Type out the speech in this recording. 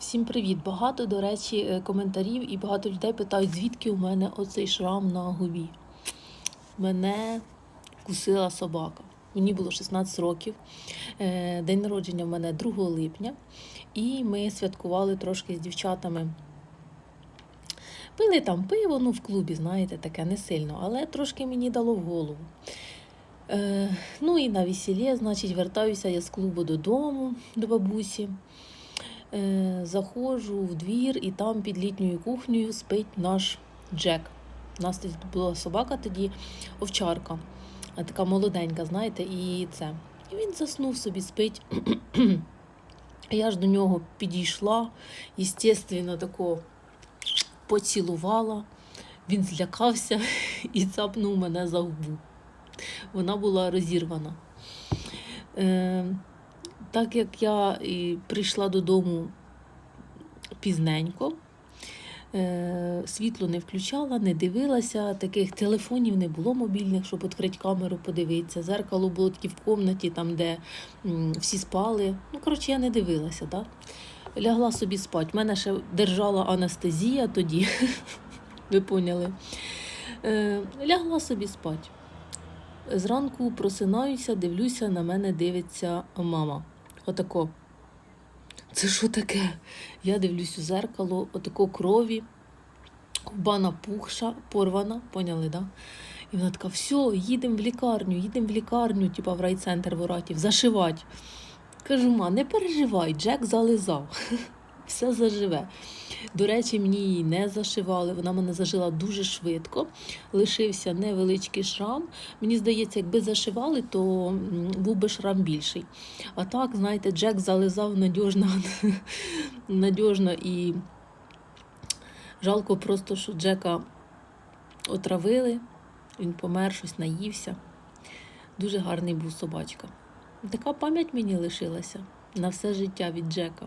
Всім привіт! Багато, до речі, е, коментарів і багато людей питають, звідки у мене оцей шрам на губі. Мене кусила собака. Мені було 16 років. Е, День народження в мене 2 липня. І ми святкували трошки з дівчатами. Пили там пиво, ну в клубі, знаєте, таке не сильно, але трошки мені дало в голову. Е, ну і на весіллі, значить, вертаюся я з клубу додому, до бабусі. Е, заходжу в двір, і там під літньою кухнею спить наш Джек. У нас тут була собака тоді, овчарка, така молоденька, знаєте, і це. І він заснув собі, спить. Я ж до нього підійшла, естественно, тако поцілувала. Він злякався і цапнув мене за губу. Вона була розірвана. Е, так як я прийшла додому пізненько, е, світло не включала, не дивилася, таких телефонів не було мобільних, щоб відкрити камеру, подивитися. Зеркало було тільки в кімнаті, там, де всі спали. Ну, коротше, я не дивилася. Так? Лягла собі спати. Мене ще держала анестезія тоді, ви поняли. Е, лягла собі спати. Зранку просинаюся, дивлюся, на мене дивиться мама. Отако. Це що таке? Я дивлюсь у зеркало, отако крові, губа напухша, порвана, поняли, да? І вона така, все, їдемо в лікарню, їдемо в лікарню, типа в райцентр Воратів, зашивати. Кажу, ма, не переживай, Джек зализав. Все заживе. До речі, мені її не зашивали, вона мене зажила дуже швидко. Лишився невеличкий шрам. Мені здається, якби зашивали, то був би шрам більший. А так, знаєте, Джек зализав надіжно, надіжно і жалко просто, що Джека отравили, він помер, щось наївся. Дуже гарний був собачка. Така пам'ять мені лишилася на все життя від Джека.